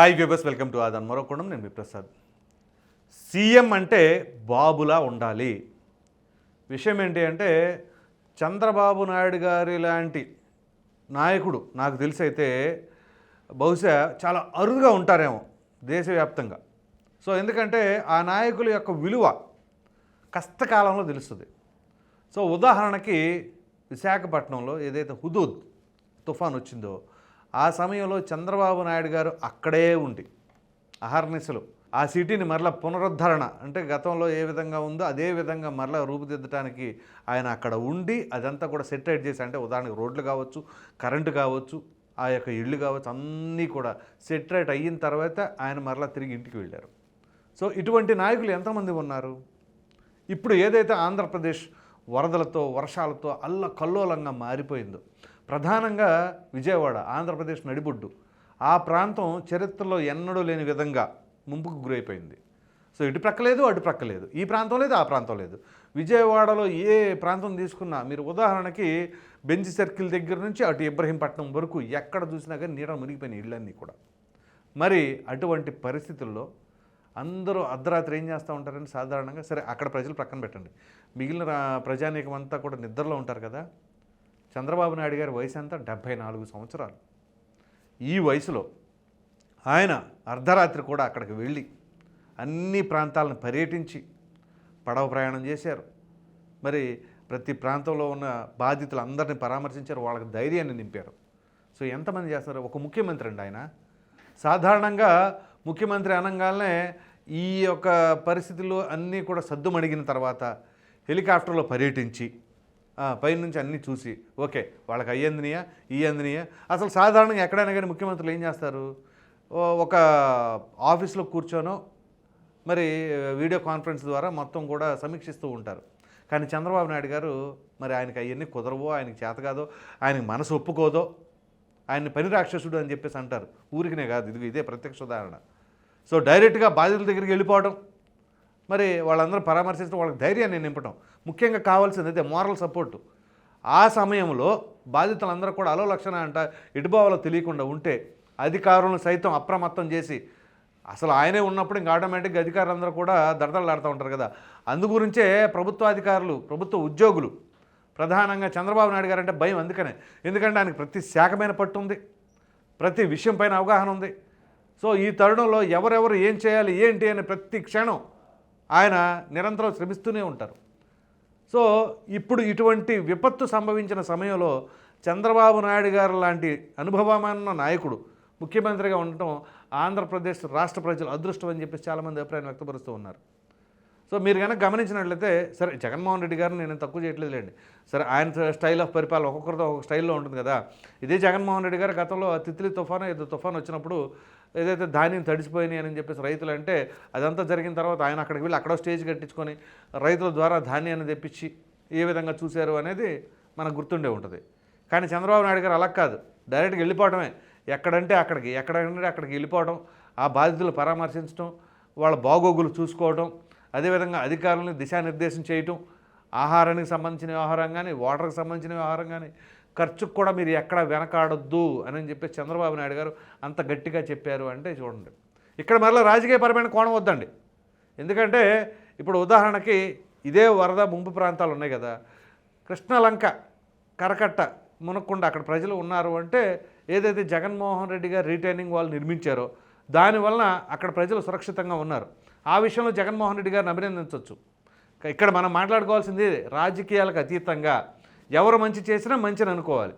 Hi viewers welcome to ఆదాన్. మరొకడం నేను మీ ప్రసాద్. సీఎం అంటే బాబులా ఉండాలి. విషయం ఏంటి అంటే చంద్రబాబు నాయుడు గారి లాంటి నాయకుడు నాకు తెలిసి అయితే బహుశా చాలా అరుదుగా ఉంటారేమో దేశవ్యాప్తంగా. సో ఎందుకంటే ఆ నాయకుల యొక్క విలువ కష్టకాలంలో తెలుస్తుంది. సో ఉదాహరణకి విశాఖపట్నంలో ఏదైతే హుదూద్ తుఫాన్ వచ్చిందో ఆ సమయంలో చంద్రబాబు నాయుడు గారు అక్కడే ఉండి అహర్నిశలు ఆ సిటీని మరలా పునరుద్ధరణ అంటే గతంలో ఏ విధంగా ఉందో అదే విధంగా మరలా రూపుదిద్దడానికి ఆయన అక్కడ ఉండి అదంతా కూడా సెటిలైట్ చేసి అంటే ఉదాహరణకు రోడ్లు కావచ్చు కరెంటు కావచ్చు ఆ యొక్క ఇళ్ళు కావచ్చు అన్నీ కూడా సెటిలైట్ అయిన తర్వాత ఆయన మరలా తిరిగి ఇంటికి వెళ్ళారు. సో ఇటువంటి నాయకులు ఎంతమంది ఉన్నారు? ఇప్పుడు ఏదైతే ఆంధ్రప్రదేశ్ వరదలతో వర్షాలతో అల్ల కల్లోలంగా మారిపోయిందో ప్రధానంగా విజయవాడ ఆంధ్రప్రదేశ్ నడిబొడ్డు. ఆ ప్రాంతం చరిత్రలో ఎన్నడూ లేని విధంగా ముంపుకు గురైపోయింది. సో ఇటు ప్రక్క లేదు అటు ప్రక్క లేదు. ఈ ప్రాంతం లేదు ఆ ప్రాంతం లేదు. విజయవాడలో ఏ ప్రాంతం తీసుకున్నా మీరు ఉదాహరణకి బెంచ్ సర్కిల్ దగ్గర నుంచి అటు ఇబ్రహీంపట్నం వరకు ఎక్కడ చూసినా కానీ నీడ మునిగిపోయిన ఇళ్ళన్నీ కూడా. మరి అటువంటి పరిస్థితుల్లో అందరూ అర్ధరాత్రి ఏం చేస్తూ ఉంటారని సాధారణంగా సరే అక్కడ ప్రజలు ప్రక్కన పెట్టండి. మిగిలిన ప్రజానీకం అంతా కూడా నిద్రలో ఉంటారు కదా? చంద్రబాబు నాయుడు గారి వయసు అంతా డెబ్భై నాలుగు సంవత్సరాలు. ఈ వయసులో ఆయన అర్ధరాత్రి కూడా అక్కడికి వెళ్ళి అన్ని ప్రాంతాలను పర్యటించి పడవ ప్రయాణం చేశారు. మరి ప్రతి ప్రాంతంలో ఉన్న బాధితులు అందరిని పరామర్శించారు వాళ్ళకి ధైర్యాన్ని నింపారు. సో ఎంతమంది చేస్తారు ఒక ముఖ్యమంత్రి అండి ఆయన. సాధారణంగా ముఖ్యమంత్రి అనగానే ఈ యొక్క పరిస్థితులు అన్నీ కూడా సద్దుమణిగిన తర్వాత హెలికాప్టర్లో పర్యటించి పైనుంచి అన్నీ చూసి ఓకే వాళ్ళకి అయ్యందినియా ఈ అందినియా? అసలు సాధారణంగా ఎక్కడైనా కానీ ముఖ్యమంత్రులు ఏం చేస్తారు? ఒక ఆఫీస్లో కూర్చోనో మరి వీడియో కాన్ఫరెన్స్ ద్వారా మొత్తం కూడా సమీక్షిస్తూ ఉంటారు. కానీ చంద్రబాబు నాయుడు గారు మరి ఆయనకి అవన్నీ కుదరవో ఆయనకి చేత కాదో ఆయనకి మనసు ఒప్పుకోదో ఆయన్ని పని రాక్షసుడు అని చెప్పేసి అంటారు. ఊరికినే కాదు ఇది ఇదే ప్రత్యక్ష ఉదాహరణ. సో డైరెక్ట్గా బాధితుల దగ్గరికి వెళ్ళిపోవడం మరి వాళ్ళందరూ పరామర్శించడం వాళ్ళకి ధైర్యాన్ని నింపడం ముఖ్యంగా కావాల్సింది అయితే మోరల్ సపోర్టు ఆ సమయంలో బాధితులందరూ కూడా అలో లక్షణ అంట ఇటుబావలో తెలియకుండా ఉంటే అధికారులను సైతం అప్రమత్తం చేసి అసలు ఆయనే ఉన్నప్పుడు ఇంకా ఆటోమేటిక్గా అధికారులందరూ కూడా దడదలాడుతూ ఉంటారు కదా. అందుగురించే ప్రభుత్వాధికారులు ప్రభుత్వ ఉద్యోగులు ప్రధానంగా చంద్రబాబు నాయుడు గారు అంటే భయం అందుకనే. ఎందుకంటే ఆయనకు ప్రతి శాఖమైన పట్టు ఉంది ప్రతి విషయం పైన అవగాహన ఉంది. సో ఈ తరుణంలో ఎవరెవరు ఏం చేయాలి ఏంటి అని ప్రతి క్షణం ఆయన నిరంతరం శ్రమిస్తూనే ఉంటారు. సో ఇప్పుడు ఇటువంటి విపత్తు సంభవించిన సమయంలో చంద్రబాబు నాయుడు గారు లాంటి అనుభవమైన నాయకుడు ముఖ్యమంత్రిగా ఉండటం ఆంధ్రప్రదేశ్ రాష్ట్ర ప్రజలు అదృష్టం అని చెప్పేసి చాలామంది అభిప్రాయం వ్యక్తపరుస్తూ ఉన్నారు. సో మీరు కనుక గమనించినట్లయితే సరే జగన్మోహన్ రెడ్డి గారిని నేను తక్కువ చేయట్లేదులేండి సరే ఆయన స్టైల్ ఆఫ్ పరిపాలన ఒక్కొక్కరితో ఒక్కొక్క స్టైల్లో ఉంటుంది కదా. ఇదే జగన్మోహన్ రెడ్డి గారు గతంలో తిత్లీ తుఫాను ఏదో తుఫాను వచ్చినప్పుడు ఏదైతే ధాన్యం తడిసిపోయినాయి అని చెప్పేసి రైతులు అంటే అదంతా జరిగిన తర్వాత ఆయన అక్కడికి వెళ్ళి అక్కడ స్టేజ్ కట్టించుకొని రైతుల ద్వారా ధాన్యాన్ని తెప్పించి ఏ విధంగా చూశారు అనేది మనకు గుర్తుండే ఉంటుంది. కానీ చంద్రబాబు నాయుడు గారు అలా కాదు. డైరెక్ట్గా వెళ్ళిపోవటమే. ఎక్కడంటే అక్కడికి ఎక్కడంటే అక్కడికి వెళ్ళిపోవడం ఆ బాధితులు పరామర్శించడం వాళ్ళ బాగోగులు చూసుకోవడం అదేవిధంగా అధికారులను దిశానిర్దేశం చేయటం ఆహారానికి సంబంధించిన వ్యవహారం కానీ వాటర్కి సంబంధించిన వ్యవహారం కానీ ఖర్చుకు కూడా మీరు ఎక్కడ వెనకాడొద్దు అని చెప్పి చంద్రబాబు నాయుడు గారు అంత గట్టిగా చెప్పారు అంటే చూడండి. ఇక్కడ మరలా రాజకీయపరమైన కోణం వద్దండి. ఎందుకంటే ఇప్పుడు ఉదాహరణకి ఇదే వరద ముంపు ప్రాంతాలు ఉన్నాయి కదా. కృష్ణలంక కరకట్ట మునక్కుండా అక్కడ ప్రజలు ఉన్నారు అంటే ఏదైతే జగన్మోహన్ రెడ్డి గారు రీటైనింగ్ వాళ్ళు నిర్మించారో దానివలన అక్కడ ప్రజలు సురక్షితంగా ఉన్నారు. ఆ విషయంలో జగన్మోహన్ రెడ్డి గారిని అభినందించవచ్చు ఇక్కడ మనం మాట్లాడుకోవాల్సింది రాజకీయాలకు అతీతంగా ఎవరు మంచి చేసినా మంచిని అనుకోవాలి.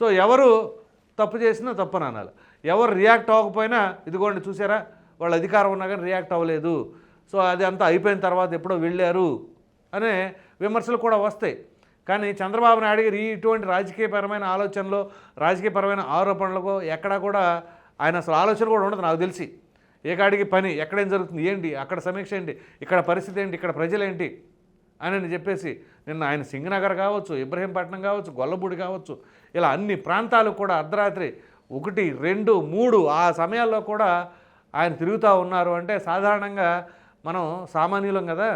సో ఎవరు తప్పు చేసినా తప్పని అనాలి. ఎవరు రియాక్ట్ అవ్వకపోయినా ఇదిగోండి చూసారా వాళ్ళు అధికారం ఉన్నా కానీ రియాక్ట్ అవ్వలేదు. సో అది అంతా అయిపోయిన తర్వాత ఎప్పుడో వెళ్ళారు అనే విమర్శలు కూడా వస్తాయి. కానీ చంద్రబాబు నాయుడు గారు ఇటువంటి రాజకీయపరమైన ఆలోచనలో రాజకీయపరమైన ఆరోపణలకు ఎక్కడా కూడా ఆయన అసలు ఆలోచన కూడా ఉండదు నాకు తెలిసి. ఏ కాడికి పని ఎక్కడేం జరుగుతుంది ఏంటి అక్కడ సమీక్ష ఏంటి ఇక్కడ పరిస్థితి ఏంటి ఇక్కడ ప్రజలేంటి అని అని చెప్పేసి నిన్న ఆయన సింగనగర్ కావచ్చు ఇబ్రహీంపట్నం కావచ్చు గొల్లబూడి కావచ్చు ఇలా అన్ని ప్రాంతాలు కూడా అర్ధరాత్రి ఒకటి రెండు మూడు ఆ సమయాల్లో కూడా ఆయన తిరుగుతూ ఉన్నారు. అంటే సాధారణంగా మనం సామాన్యులం కదా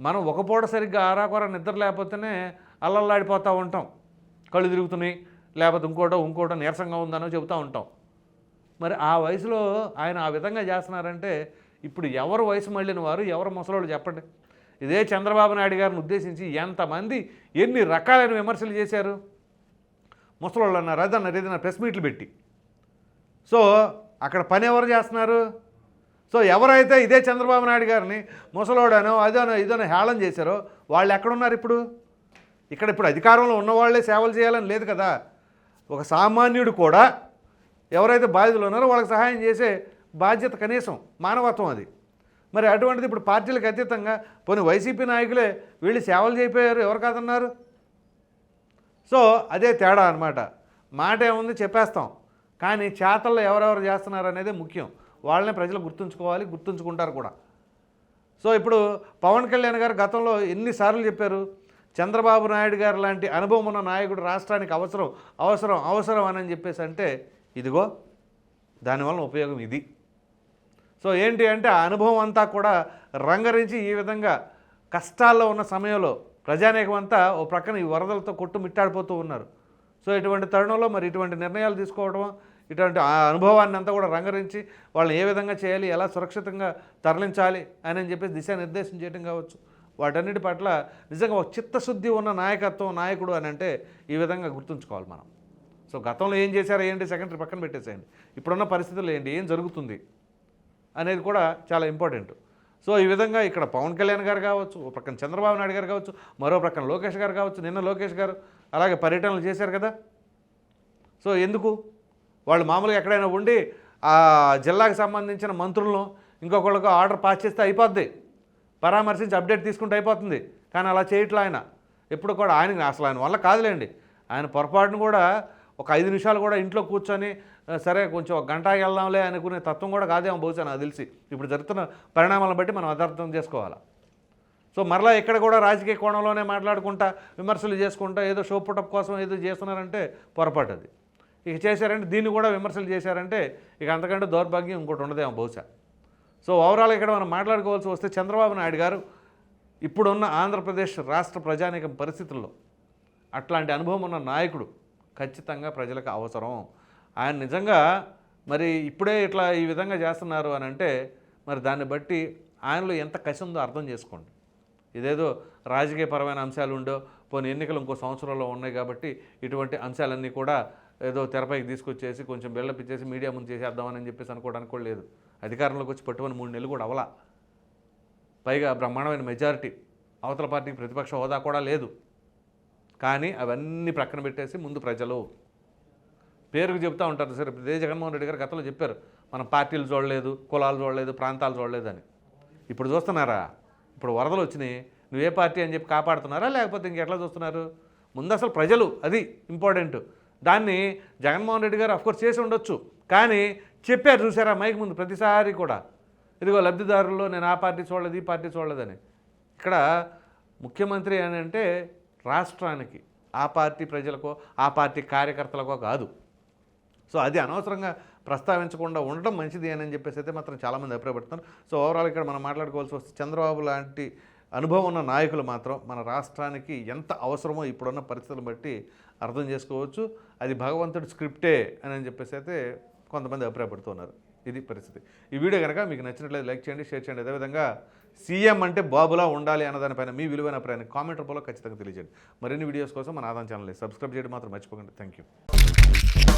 మనం ఒక పూట సరిగ్గా ఆరాకొర నిద్ర లేకపోతేనే అల్లల్లాడిపోతూ ఉంటాం. కళ్ళు తిరుగుతున్నాయి లేకపోతే ఇంకోటో ఇంకోటో నీరసంగా ఉందనో చెబుతూ ఉంటాం. మరి ఆ వయసులో ఆయన ఆ విధంగా చేస్తున్నారంటే ఇప్పుడు ఎవరు వయసు మళ్ళిన వారు ఎవరు ముసలోళ్ళు చెప్పండి. ఇదే చంద్రబాబు నాయుడు గారిని ఉద్దేశించి ఎంతమంది ఎన్ని రకాలైన విమర్శలు చేశారు? ముసలోళ్ళు అన్నారు అదన్నారు ఏదైనా ప్రెస్ మీట్లు పెట్టి. సో అక్కడ పని ఎవరు చేస్తున్నారు? సో ఎవరైతే ఇదే చంద్రబాబు నాయుడు గారిని ముసలోడనో అదనో ఇదనో హేళన చేశారో వాళ్ళు ఎక్కడున్నారు ఇప్పుడు? ఇక్కడ ఇప్పుడు అధికారంలో ఉన్నవాళ్ళే సేవలు చేయాలని లేదు కదా. ఒక సామాన్యుడు కూడా ఎవరైతే బాధితులు ఉన్నారో వాళ్ళకి సహాయం చేసే బాధ్యత కనీసం మానవత్వం అది. మరి అటువంటిది ఇప్పుడు పార్టీలకు అతీతంగా పోనీ వైసీపీ నాయకులే వీళ్ళు సేవలు చేయిపోయారు ఎవరు కాదన్నారు? సో అదే తేడా అనమాట మాట ఏముంది చెప్పేస్తాం. కానీ చేతల్లో ఎవరెవరు చేస్తున్నారు అనేది ముఖ్యం. వాళ్ళని ప్రజలు గుర్తుంచుకోవాలి గుర్తుంచుకుంటారు కూడా. సో ఇప్పుడు పవన్ కళ్యాణ్ గారు గతంలో ఎన్నిసార్లు చెప్పారు చంద్రబాబు నాయుడు గారు లాంటి అనుభవం ఉన్న నాయకుడు రాష్ట్రానికి అవసరం అవసరం అవసరం అని చెప్పేసి అంటే ఇదిగో దానివల్ల ఉపయోగం ఇది. సో ఏంటి అంటే ఆ అనుభవం అంతా కూడా రంగరించి ఈ విధంగా కష్టాల్లో ఉన్న సమయంలో ప్రజానేకం అంతా ఓ ప్రక్కన ఈ వరదలతో కొట్టుమిట్టాడిపోతూ ఉన్నారు. సో ఇటువంటి తరుణంలో మరి ఇటువంటి నిర్ణయాలు తీసుకోవడం ఇటువంటి ఆ అనుభవాన్ని అంతా కూడా రంగరించి వాళ్ళని ఏ విధంగా చేయాలి ఎలా సురక్షితంగా తరలించాలి అని అని చెప్పేసి దిశానిర్దేశం చేయడం కావచ్చు. వాటన్నిటి పట్ల నిజంగా ఒక చిత్తశుద్ధి ఉన్న నాయకత్వం నాయకుడు అని అంటే ఈ విధంగా గుర్తుంచుకోవాలి మనం. సో గతంలో ఏం చేశారో ఏంటి? సెకండరీ పక్కన పెట్టేసేయండి. ఇప్పుడున్న పరిస్థితులు ఏంటి? ఏం జరుగుతుంది? అనేది కూడా చాలా ఇంపార్టెంట్. సో ఈ విధంగా ఇక్కడ పవన్ కళ్యాణ్ గారు కావచ్చు ఒక ప్రక్కన చంద్రబాబు నాయుడు గారు కావచ్చు మరో ప్రక్కన లోకేష్ గారు కావచ్చు నిన్న లోకేష్ గారు అలాగే పర్యటనలు చేశారు కదా? సో ఎందుకు? వాళ్ళు మామూలుగా ఎక్కడైనా ఉండి ఆ జిల్లాకు సంబంధించిన మంత్రులను ఇంకొకళ్ళకు ఆర్డర్ పాస్ చేస్తే అయిపోద్ది. పరామర్శించి అప్డేట్ తీసుకుంటే అయిపోతుంది. కానీ అలా చేయట్లే ఆయన. ఎప్పుడు కూడా ఆయన అసలు ఆయన వల్ల కాదులేండి. ఆయన పొరపాటును కూడా ఒక ఐదు నిమిషాలు కూడా ఇంట్లో కూర్చొని సరే కొంచెం ఒక గంట వెళ్దాంలే అనుకునే తత్వం కూడా కాదేమో బహుశా నాకు తెలిసి. ఇప్పుడు జరుగుతున్న పరిణామాలను బట్టి మనం అర్థం చేసుకోవాలి? సో మరలా ఇక్కడ కూడా రాజకీయ కోణంలోనే మాట్లాడుకుంటా విమర్శలు చేసుకుంటా ఏదో షో పుటప్ కోసం ఏదో చేస్తున్నారంటే పొరపాటు అది ఇక చేశారంటే దీన్ని కూడా విమర్శలు చేశారంటే ఇక అంతకంటే దౌర్భాగ్యం ఇంకోటి ఉండదేమో బహుశా. సో ఓవరాల్ ఇక్కడ మనం మాట్లాడుకోవాల్సి వస్తే చంద్రబాబు నాయుడు గారు ఇప్పుడున్న ఆంధ్రప్రదేశ్ రాష్ట్ర ప్రజానీకం పరిస్థితుల్లో అట్లాంటి అనుభవం ఉన్న నాయకుడు ఖచ్చితంగా ప్రజలకు అవసరం. ఆయన నిజంగా మరి ఇప్పుడే ఇట్లా ఈ విధంగా చేస్తున్నారు అని అంటే మరి దాన్ని బట్టి ఆయనలో ఎంత కసి ఉందో అర్థం చేసుకోండి. ఇదేదో రాజకీయపరమైన అంశాలు ఉండో పోనీ ఎన్నికలు ఇంకో సంవత్సరంలో ఉన్నాయి కాబట్టి ఇటువంటి అంశాలన్నీ కూడా ఏదో తెరపైకి తీసుకొచ్చేసి కొంచెం బిల్డప్ ఇచ్చేసి మీడియా ముందు చేసేద్దామని చెప్పేసి అనుకోవడానికి కూడా లేదు. అధికారంలోకి వచ్చి పట్టుకొని మూడు నెలలు కూడా అవలా పైగా బ్రహ్మాండమైన మెజారిటీ. అవతల పార్టీకి ప్రతిపక్ష హోదా కూడా లేదు. కానీ అవన్నీ ప్రక్కన పెట్టేసి ముందు ప్రజలు పేరుకు చెప్తూ ఉంటారు సరే. ఇదే జగన్మోహన్ రెడ్డి గారు గతంలో చెప్పారు మనం పార్టీలు చూడలేదు కులాలు చూడలేదు ప్రాంతాలు చూడలేదు అని ఇప్పుడు చూస్తున్నారా? ఇప్పుడు వరదలు వచ్చినాయి నువ్వు ఏ పార్టీ అని చెప్పి కాపాడుతున్నారా? లేకపోతే ఇంకెట్లా చూస్తున్నారు? ముందు అసలు ప్రజలు అది ఇంపార్టెంట్. దాన్ని జగన్మోహన్ రెడ్డి గారు అఫ్కోర్స్ చేసి ఉండొచ్చు. కానీ చెప్పారు చూసారా మైక్ ముందు ప్రతిసారి కూడా. ఇదిగో లబ్ధిదారుల్లో నేను ఆ పార్టీ చూడలేదు ఈ పార్టీ చూడలేదని. ఇక్కడ ముఖ్యమంత్రి అని అంటే రాష్ట్రానికి ఆ పార్టీ ప్రజలకో ఆ పార్టీ కార్యకర్తలకో కాదు. సో అది అనవసరంగా ప్రస్తావించకుండా ఉండటం మంచిది అని చెప్పేసి అయితే మాత్రం చాలామంది అభిప్రాయపడుతున్నారు. సో ఓవరాల్ ఇక్కడ మనం మాట్లాడుకోవాల్సి వస్తే చంద్రబాబు లాంటి అనుభవం ఉన్న నాయకులు మాత్రం మన రాష్ట్రానికి ఎంత అవసరమో ఇప్పుడున్న పరిస్థితులను బట్టి అర్థం చేసుకోవచ్చు. అది భగవంతుడి స్క్రిప్టే అని చెప్పేసి అయితే కొంతమంది అభిప్రాయపడుతున్నారు ఇది పరిస్థితి. ఈ వీడియో కనుక మీకు నచ్చినట్లయితే లైక్ చేయండి షేర్ చేయండి. అదేవిధంగా సీఎం అంటే బాబులా ఉండాలి అన్నదానిపైన మీ విలువైన అభిప్రాయాన్ని కామెంట్ రూపంలో ఖచ్చితంగా తెలియజేయండి. మరిన్ని వీడియోస్ కోసం మన ఆదాం ఛానల్ని సబ్స్క్రైబ్ చేయడం మాత్రం మర్చిపోకండి. Thank you